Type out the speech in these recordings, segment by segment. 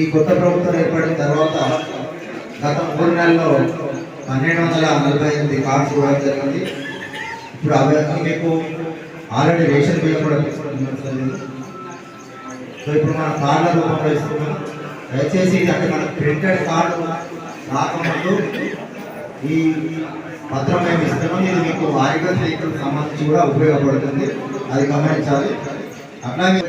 ఈ కొత్త ప్రభుత్వం ఏర్పడిన తర్వాత గత మూడు నెలల్లో పన్నెండు వందల నలభై ఎనిమిది కార్డ్స్ ఇవ్వడం జరిగింది. ఇప్పుడు అవి మీకు ఆల్రెడీ రేషన్ బియ్యం కూడా తీసుకుంటున్నారు సో ఇప్పుడు మన కార్డుల రూపంలో ఇస్తున్నాం. దయచేసి అంటే మనకు ప్రింటెడ్ కార్డు రాకముందు ఈ పత్రం మేము ఇస్తున్నాం. ఇది మీకు వారిగా వెహికల్ సంబంధించి కూడా ఉపయోగపడుతుంది. అది గమనించాలి. అట్లాగే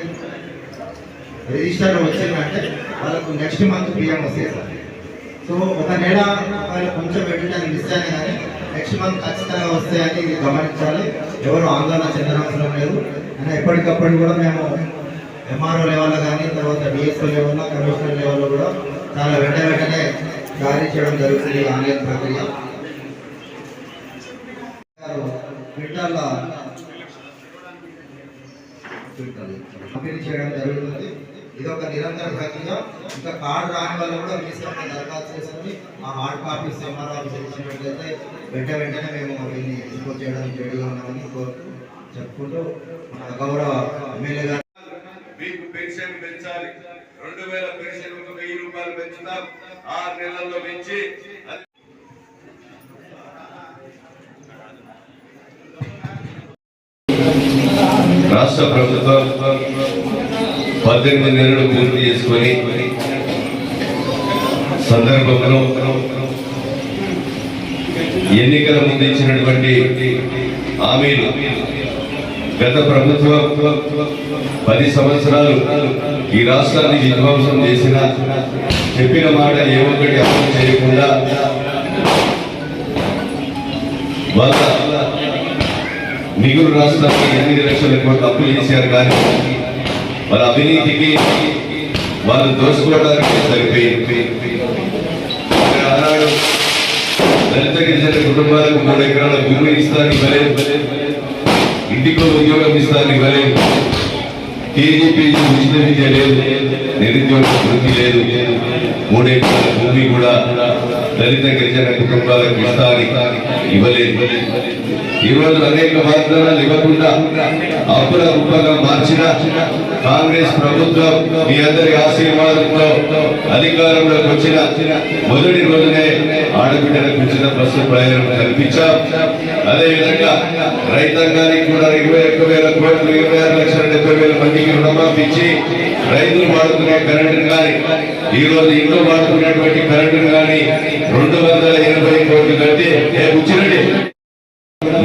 రిజిస్టర్ వచ్చిందంటే వాళ్ళకు నెక్స్ట్ మంత్ పిఎం వస్తాయి సో ఒక నెల వాళ్ళు కొంచెం పెట్టడానికి మిస్ అయినా కానీ నెక్స్ట్ మంత్ ఖచ్చితంగా వస్తాయని ఇది గమనించాలి. ఎవరు ఆందోళన చెందనవసరం లేదు. అని ఎప్పటికప్పుడు కూడా మేము ఎంఆర్ఓ లెవెల్లో కానీ తర్వాత డిఎస్ఓ లెవెల్లో కమిషనర్ లెవెల్లో కూడా చాలా వెంట వెంటనే జారీ చేయడం జరుగుతుంది ఆన్లైన్ ప్రక్రియ. ట్విట్టర్లో పంపిణీ చేయడం జరుగుతుంది. ఇది ఒక నిరంతర ప్రక్రియ. ఇంకా కార్డు రాని వల్ల కూడా మీ దరఖాస్తు చేసుకుని ఆ హార్డ్ కాపీస్ ఎంఆర్ఆర్ చేసినట్లయితే వెంట వెంటనే మేము వీళ్ళని డిస్పోజ్ చేయడం రెడీగా ఉన్నామని చెప్పుకుంటూ మన గౌరవ ఎమ్మెల్యే గారు మీకు పెన్షన్ పెంచాలి. రెండు వేల పెన్షన్ ఒక వెయ్యి రూపాయలు పెంచుతాం. ఆరు నెలల్లో పెంచి రాష్ట్ర ప్రభుత్వం పద్దెనిమిది నెలలు పూర్తి చేసుకొని సందర్భంలో ఎన్నికల ముందు ఇచ్చినటువంటి హామీలు గత ప్రభుత్వం పది సంవత్సరాలు ఈ రాష్ట్రాన్ని విధ్వంసం చేసిన చెప్పిన మాట ఏ ఒక్కటి అమలు చేయకుండా వాళ్ళ మిగులు రాష్ట్రానికి ఎనిమిది లక్షల కోట్ల అప్పులు చేశారు కానీ మరి అవినీతికి వాళ్ళు దోసుకోవడానికి సరిపోయింది ఆనాడు దళిత గిరిజన కుటుంబాలకు మూడు ఎకరాల భూమి ఇస్తానికి వలే ఇంటికో ఉద్యోగం ఇస్తానికి వలే కేజీపీ ఉచిత విద్య లేదు నిరుద్యోగ వృద్ధి లేదు మూడు ఎకరాల భూమి కూడా దళిత గిరిజన కుటుంబాలకు ఇస్తానికి ఇవ్వలేదు. ఈరోజు అనేక వాగ్దానాలు ఇవ్వకుండా అప్పుల రూపంగా మార్చిన కాంగ్రెస్ ప్రభుత్వం మీ అందరి ఆశీర్వాదంతో అధికారంలోకి వచ్చిన మొదటి రోజునే ఆడబిడ్డలకు ఉచిత బస్సు ప్రయాణం కల్పించాం. అదే విధంగా రైతాంగానికి కూడా ఇరవై ఒక్క వేల కోట్లు ఇరవై ఆరు లక్షల డెబ్బై వేల మందికి రుణమాఫీ ఇచ్చి రైతులు వాడుకునే కరెంటును కానీ ఈ రోజు ఇంట్లో వాడుకునేటువంటి కరెంటును కానీ రెండు వందల ఎనభై కోట్లు కంటే ఏ ఇంకో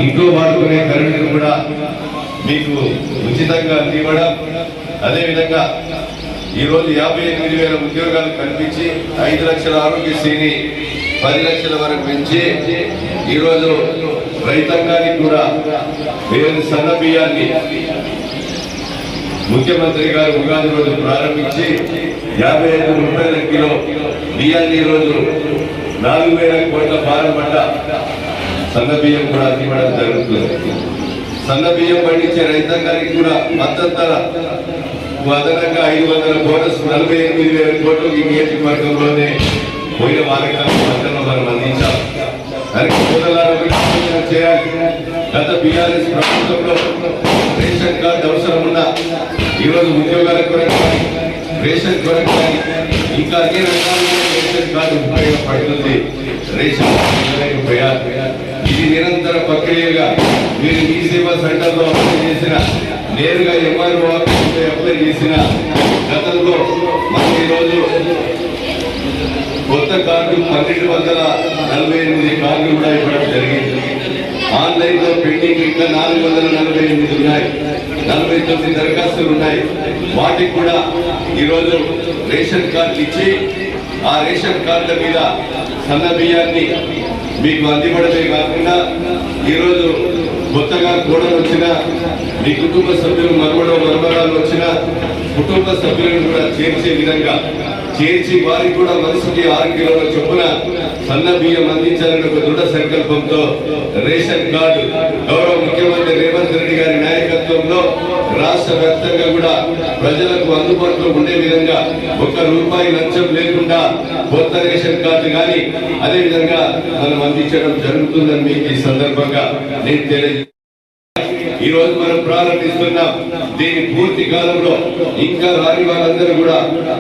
ఇంట్లో వాడుకునే కరెంటును కూడా మీకు ఉచితంగా అందివ్వడం. అదే విధంగా యాభై ఎనిమిది వేల ఉద్యోగాలు కల్పించి ఐదు లక్షల ఆరోగ్యశ్రీని పది లక్షల వరకు పెంచి ఈరోజు రైతాంగానికి కూడా వేరు సన్న బియ్యాన్ని ముఖ్యమంత్రి గారు ఉగాది రోజు ప్రారంభించి యాభై ఐదు రూపాయల కిలో బియ్యాన్ని ఈరోజు రోజు నాలుగు వేల కోట్ల భారం పడ్డ సన్న బియ్యం కూడా అందివ్వడం జరుగుతుంది. సన్న బియ్యం పండించే రైతాంగానికి కూడా మద్దతు అదనంగా ఐదు వందల బోనస్ నలభై ఎనిమిది వేల కోట్లు ఈ నియోజకవర్గంలోనే పోయిన వారకాలం మద్దతు మనం అందించాం. దానికి చేయాలి. గత బీఆర్ఎస్ ప్రభుత్వంలో రేషన్ కార్డు అవసరం ఉన్న ఈరోజు ఉద్యోగాల కొరకు రేషన్ కొరకు ఇంకా అదే రకాలుగా రేషన్ కార్డు ఉపయోగపడుతుంది రేషన్ కార్డు ఇది నిరంతర ప్రక్రియగా మీరు ఈ సేవా సెంటర్లో అప్లై చేసిన నేరుగా ఎంఆర్ఓ అప్లై చేసిన గతంలో మనం ఈరోజు కొత్త కార్డు పన్నెండు వందల నలభై ఎనిమిది కార్డులు కూడా ఇవ్వడం జరిగింది. ఆన్లైన్లో పెండింగ్ ఇంకా నాలుగు వందల నలభై ఎనిమిది ఉన్నాయి. నలభై తొమ్మిది దరఖాస్తులు ఉన్నాయి. వాటికి కూడా ఈరోజు రేషన్ కార్డు ఇచ్చి ఆ రేషన్ కార్డుల మీద సన్న బియ్యాన్ని మీకు అందివ్వడమే కాకుండా ఈరోజు కొత్తగా కోడలు వచ్చిన మీ కుటుంబ సభ్యులు మరవడం మరమరాలు వచ్చిన కుటుంబ సభ్యులను కూడా చేర్చే విధంగా చేర్చి వారికి కూడా మనిషికి ఆరు కిలోల చొప్పున సన్న బియ్యం అందించాలని ఒక దృఢ సంకల్పంతో రేషన్ కార్డు గౌరవ ముఖ్యమంత్రి రేవంత్ రెడ్డి గారి రాష్ట్ర వ్యాప్తంగా కూడా ప్రజలకు అందుబాటులో ఉండే విధంగా ఒక్క రూపాయి లంచం లేకుండా కొత్త రేషన్ కార్డు కానీ అదే విధంగా మనం అందించడం జరుగుతుందని మీకు ఈ సందర్భంగా నేను తెలియజే ఈ రోజు మనం ప్రారంభిస్తున్నాం. దీని పూర్తి కాలంలో ఇంకా రాని వాళ్ళందరూ కూడా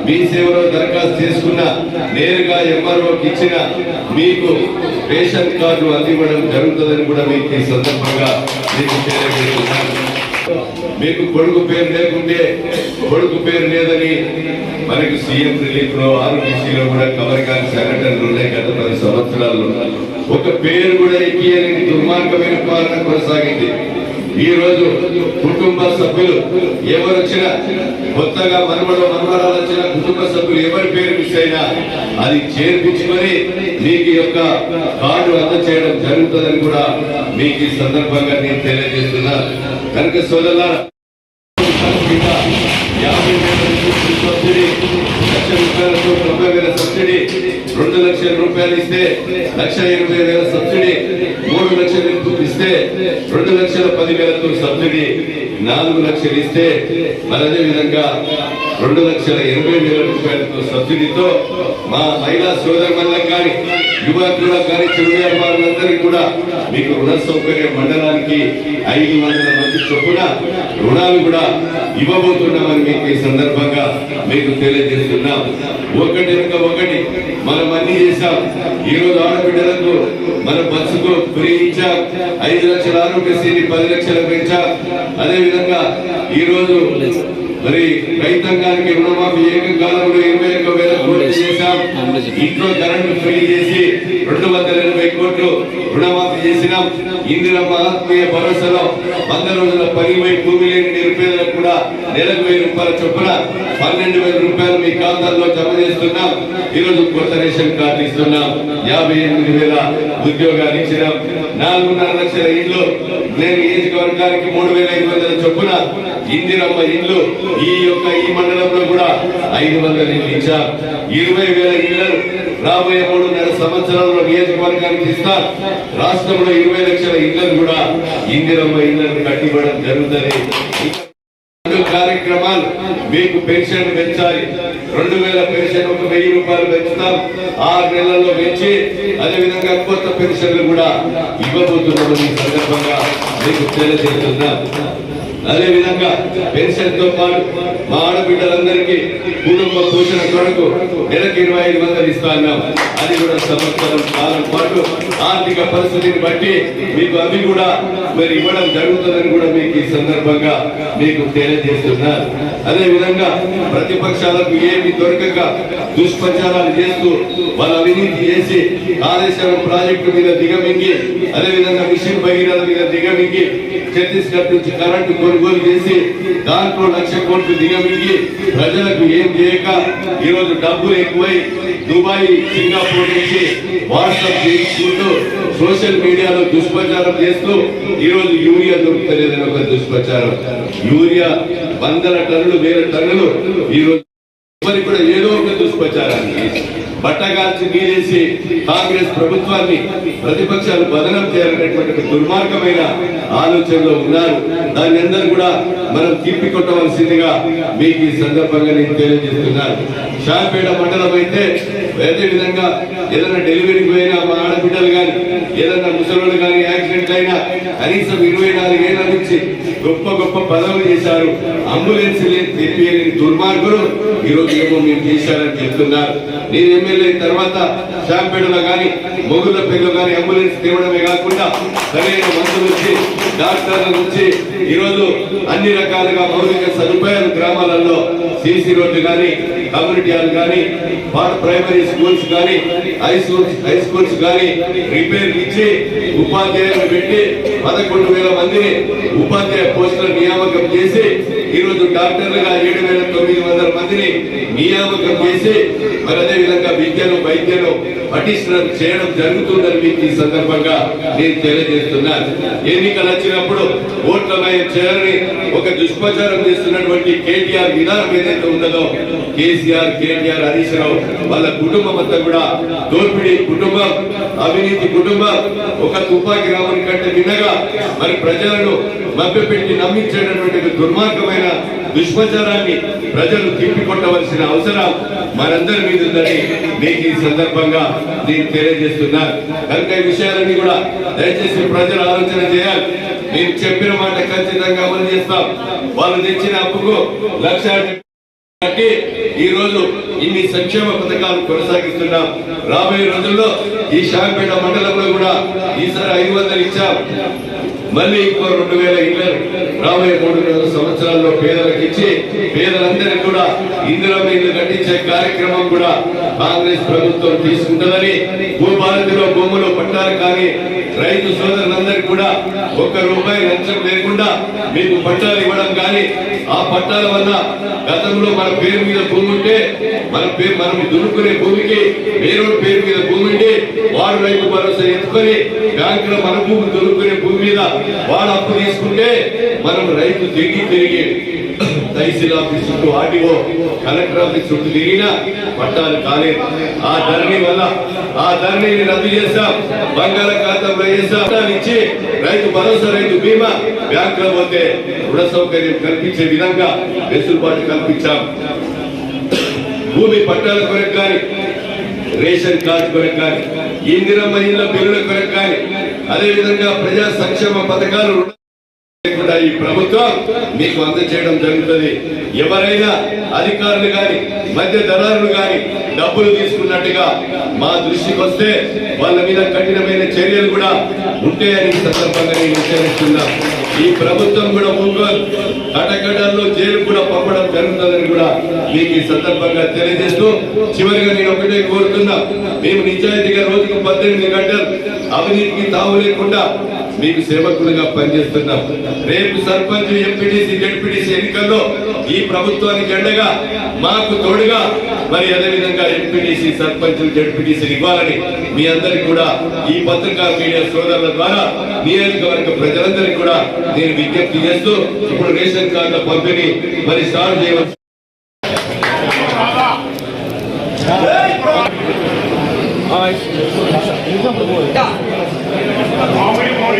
మీ సేవలో దరఖాస్తు చేసుకున్న నేరుగా ఎంఆర్ఓకి ఇచ్చిన మీకు రేషన్ కార్డు అందివ్వడం జరుగుతుందని కూడా మీకు ఈ సందర్భంగా మీకు తెలియజేస్తున్నాను. మీకు కొడుకు పేరు లేకుంటే కొడుకు పేరు లేదని మనకి సీఎం రిలీఫ్లో ఆరోగ్యశ్రీలో కూడా కవర్ కాని సంఘటనలు ఉన్నాయి గత పది సంవత్సరాల్లో. ఒక పేరు కూడా ఎక్కియని దుర్మార్గమైన పాలన కొనసాగింది. ఈ రోజు కుటుంబ సభ్యులు ఎవరు వచ్చినా కొత్తగా మనమడు మనమరాలు వచ్చిన కుటుంబ సభ్యులు ఎవరి పేరు మిస్ అయినా అది చేర్పించుకొని మీకు యొక్క కార్డు అందచేయడం జరుగుతుందని కూడా మీకు ఈ సందర్భంగా నేను తెలియజేస్తున్నా. కనుక సోదరులారా యాభై వేల సబ్సిడీ లక్ష రూపాయలతో తొంభై వేల సబ్సిడీ రెండు లక్షల రూపాయలు ఇస్తే లక్ష ఇరవై వేల సబ్సిడీ మూడు లక్షలు ఇస్తే రెండు లక్షల పదివేలతో సబ్సిడీ. నాలుగు లక్షలు ఇస్తే మరి అదే విధంగా రెండు లక్షల ఎనభై వేల రూపాయలతో సబ్సిడీతో మా మహిళా సోదరులకు కానీ యువకులకు కానీ చిరువేరు వారందరికీ కూడా మీకు రుణ సౌకర్యం మండలానికి ఐదు వందల మంది చొప్పున రుణాలు కూడా ఇవ్వబోతున్నామని మీకు ఈ సందర్భంగా మీకు తెలియజేస్తున్నాం. ఒకటి వెనుక ఒకటి మనం అన్ని చేశాం. ఈ రోజు ఆడబిడ్డలకు మన బస్సుకు ఫ్రీ ఇచ్చాం ఐదు లక్షల ఆరోగ్యశ్రీని పది లక్షలు పెంచాం. అదే విధంగా ఈ రోజు మరి రైతాంగానికి రుణమాఫీ ఏకకాలంలో ఇరవై ఒక్క వేల కోట్లు చేశాం. ఇంట్లో కరెంటు ఫ్రీ చేసి రెండు వందల ఎనభై కోట్లు రుణమాఫీ చేసినాం. ఇందిరమ్మ ఆత్మీయ భరోసాలో వంద రోజుల పని భూమి లేని నిరుపేదలకు కూడా నెలకు వెయ్యి రూపాయల చొప్పున పన్నెండు వేల రూపాయలు మీ ఖాతాల్లో జమ చేస్తున్నాం. ఈరోజు కొత్త రేషన్ కార్డు ఇస్తున్నాం. యాభై ఎనిమిది వేల ఉద్యోగాలు ఇచ్చినాం. నాలుగున్నర లక్షల ఇండ్లు నేను నియోజకవర్గానికి మూడు వేల ఐదు వందల చొప్పున ఇందిరమ్మ ఇండ్లు ఈ యొక్క ఈ మండలంలో కూడా ఐదు వందల ఇండ్లు ఇచ్చాం. ఇరవై వేల ఇళ్ళను రాబోయే మూడున్నర సంవత్సరాల్లో నియోజకవర్గానికి ఇస్తా. రాష్ట్రంలో ఇరవై లక్షల ఇళ్ళను కూడా ఇందిరమ్మ ఇళ్ళను కట్టివ్వడం జరుగుతుంది కార్యక్రమాలు మీకు పెన్షన్ పెంచాలి. రెండు వేల పెన్షన్ ఒక వెయ్యి రూపాయలు పెంచుతాం. ఆరు నెలల్లో పెంచి అదే విధంగా కొత్త పెన్షన్లు కూడా ఇవ్వబోతున్నామని ఈ సందర్భంగా మీకు తెలియజేస్తున్నాం. అదే విధంగా పెన్షన్తో పాటు మా ఆడబిడ్డలందరికీ కుటుంబ పోషణ కొరకు నెలకు ఇరవై ఐదు వందలు ఇస్తాన్నాం అది కూడా సంవత్సరం కాలం పాటు ఆర్థిక పరిస్థితిని బట్టి మీకు అవి కూడా మరి ఇవ్వడం జరుగుతుందని కూడా మీకు ఈ సందర్భంగా మీకు తెలియజేస్తున్నారు. అదే విధంగా ప్రతిపక్షాలకు ఏమి దొరకక దుష్ప్రచారాలు చేస్తూ వాళ్ళ అవినీతి చేసి కాళేశ్వరం ప్రాజెక్టు మీద దిగమింగి అదే విధంగా మిషన్ భగీరథ మీద దిగమింగి ఛత్తీస్గఢ్ నుంచి కరెంటు కొనుగోలు చేసి దాంట్లో లక్ష కోట్లు దిగమిగి ప్రజలకు ఏం చేయక ఈరోజు డబ్బులు ఎక్కువై దుబాయ్ సింగపూర్ నుంచి వాట్సాప్ చేయించుకుంటూ సోషల్ మీడియాలో దుష్ప్రచారం చేస్తూ ఈ రోజు యూరియా దొరుకుతలేదని ఒక దుష్ప్రచారం. యూరియా వందల టన్నులు వేల టన్నులు ఈ రోజు మరి కూడా ఏదో ఒక దుష్ప్రచారాన్ని బట్టగాల్చి నీరేసి కాంగ్రెస్ ప్రభుత్వాన్ని ప్రతిపక్షాలు బదనం చేయాలనేటువంటి దుర్మార్గమైన ఆలోచనలో ఉన్నారు. దాన్ని అందరూ కూడా మనం తిప్పి కొట్టవలసిందిగా మీకు ఈ సందర్భంగా నేను తెలియజేస్తున్నాను. షాపేట మండలం అయితే అదే విధంగా ఏదైనా డెలివరీకి పోయినా మా ఆడబిడ్డలు కానీ ఏదైనా ముసలోళ్ళు కానీ యాక్సిడెంట్ అయినా కనీసం ఇరవై నాలుగు ఏళ్ళ నుంచి గొప్ప గొప్ప పదవులు చేశారు. అంబులెన్స్ తెప్పియలేని దుర్మార్గులు ఈ రోజు మీరు చేశారని చెప్తున్నారు. నేను ఎమ్మెల్యే తర్వాత షాంపేటలో కానీ మొగుల పెళ్ళి కానీ అంబులెన్స్ తేవడమే కాకుండా సరైన మందులు వచ్చి డాక్టర్ల నుంచి ఈ రోజు అన్ని రకాలుగా మౌలిక సదుపాయాలు గ్రామాలలో సిసి రోడ్లు కానీ కమ్యూనిటీ కానీ ప్రైమరీ స్కూల్స్ కానీ హై స్కూల్స్ హై స్కూల్స్ కానీ రిపేర్ ఇచ్చి ఉపాధ్యాయులు పెట్టి పదకొండు వేల మందిని ఉపాధ్యాయ పోస్టుల నియామకం చేసి ఈరోజు డాక్టర్లుగా ఏడు వేల తొమ్మిది వందల మందిని నియామకం చేసి మరి అదే విధంగా విద్యను వైద్యను పటిష్టం చేయడం జరుగుతుందని మీకు ఈ సందర్భంగా నేను తెలియజేస్తున్నాను ఎన్నికలు వచ్చినప్పుడు ఓట్ల మయం చేయాలని ఒక దుష్ప్రచారం చేస్తున్నటువంటి కేటీఆర్ విధానం ఏదైతే ఉన్నదో KC KCR KNR Harish Rao వాళ్ళ కుటుంబం అంతా కూడా దోపిడీ కుటుంబం అవినీతి కుటుంబం. ఒక తుపాకి రావని కంటే వినగా మరి ప్రజలను మభ్యపెట్టి నమ్మించేటటువంటి దుర్మార్గమైన దుష్ప్రచారాన్ని ప్రజలు తిప్పికొట్టవలసిన అవసరం మనందరి మీద ఉందని మీకు ఈ సందర్భంగా నేను తెలియజేస్తున్నారు కనుక ఈ విషయాలన్నీ కూడా దయచేసి ప్రజలు ఆలోచన చేయాలి. మేము చెప్పిన మాట ఖచ్చితంగా అమలు చేస్తాం. వాళ్ళు తెచ్చిన అప్పుకు లక్ష కాబట్టి ఈ రోజు ఇన్ని సంక్షేమ పథకాలు కొనసాగిస్తున్నాం. రాబోయే రోజుల్లో ఈ షాంపేట మండలంలో కూడా ఈసారి ఐదు వందలు ఇచ్చాం. మళ్ళీ ఇంకో రెండు వేల ఇళ్ళు రాబోయే మూడు వేల సంవత్సరాల్లో పేదలకు ఇచ్చి పేదలందరికీ కూడా ఇందులో ఇల్లు కట్టించే కార్యక్రమం కూడా కాంగ్రెస్ ప్రభుత్వం తీసుకుంటుందని భూభారతిలో భూములు పట్టాలు కానీ రైతు సోదరులందరికీ కూడా ఒక్క రూపాయి లంచం లేకుండా మీకు పట్టాలు ఇవ్వడం కానీ ఆ పట్టాల వల్ల గతంలో మన పేరు మీద భూమి ఉంటే మన పేరు మనం దున్నుకునే భూమికి వేరే పేరు మీద భూమి ఉండి వారు రైతు భరోసా ఎత్తుకొని బ్యాంకులో మన భూమి దొరుకునే భూమి మీద వాడు అప్పు తీసుకుంటే మనం రైతు తిరిగి తిరిగి తహసీల్ ఆఫీస్ చుట్టూ ఆర్టీఓ కలెక్టర్ ఆఫీస్ చుట్టూ తిరిగినా పట్టాలు కాలేదు. ఆ ధరణి వల్ల ఆ ధరణిని రద్దు చేస్తాం బంగాళాఖాతంలో చేస్తాం పట్టాలు ఇచ్చి రైతు భరోసా రైతు బీమా బ్యాంక్లో పోతే రుణ సౌకర్యం కల్పించే విధంగా వెసులుబాటు కల్పించాం. భూమి పట్టాల కొరకు కానీ రేషన్ కార్డు కొరకు కానీ ఇందిరమ్మ ఇళ్ళ బిల్లుల కొరకు కానీ అదేవిధంగా ప్రజా సంక్షేమ పథకాలు లేకుండా ఈ ప్రభుత్వం మీకు అందజేయడం జరుగుతుంది. ఎవరైనా అధికారులు గాని మధ్య దళారులు గాని డబ్బులు తీసుకున్నట్టుగా మా దృష్టికి వస్తే వాళ్ళ మీద కఠినమైన చర్యలు కూడా ఉంటాయని సందర్భంగా నేను హెచ్చరిస్తున్నా ఈ ప్రభుత్వం కూడా ముందు కటకటాల్లో జైలు కూడా పంపడం జరుగుతుందని కూడా మీకు ఈ సందర్భంగా తెలియజేస్తూ చివరిగా నేను ఒకటే కోరుతున్నా. మేము నిజాయితీగా రోజుకు పద్దెనిమిది గంటలు అవినీతికి తావు లేకుండా మీకు సేవకులుగా పనిచేస్తున్నాం రేపు సర్పంచ్ ఎంపీటీసీ జడ్పీటీసీ ఎన్నికల్లో ఈ ప్రభుత్వానికి అండగా మాకు తోడుగా మరి అదేవిధంగా ఎంపీటీసీ సర్పంచ్ జడ్పీటీసీ ఇవ్వాలని మీ అందరికి కూడా ఈ పత్రికా మీడియా సోదరుల ద్వారా నియోజకవర్గ ప్రజలందరికీ కూడా నేను విజ్ఞప్తి చేస్తూ ఇప్పుడు రేషన్ కార్డుల పంపిణీ మరి స్టార్ట్ చేయవచ్చు. మామూలు మౌలిక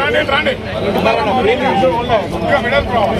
రాండి రాండి ఇంకా మెడల్ కావాలి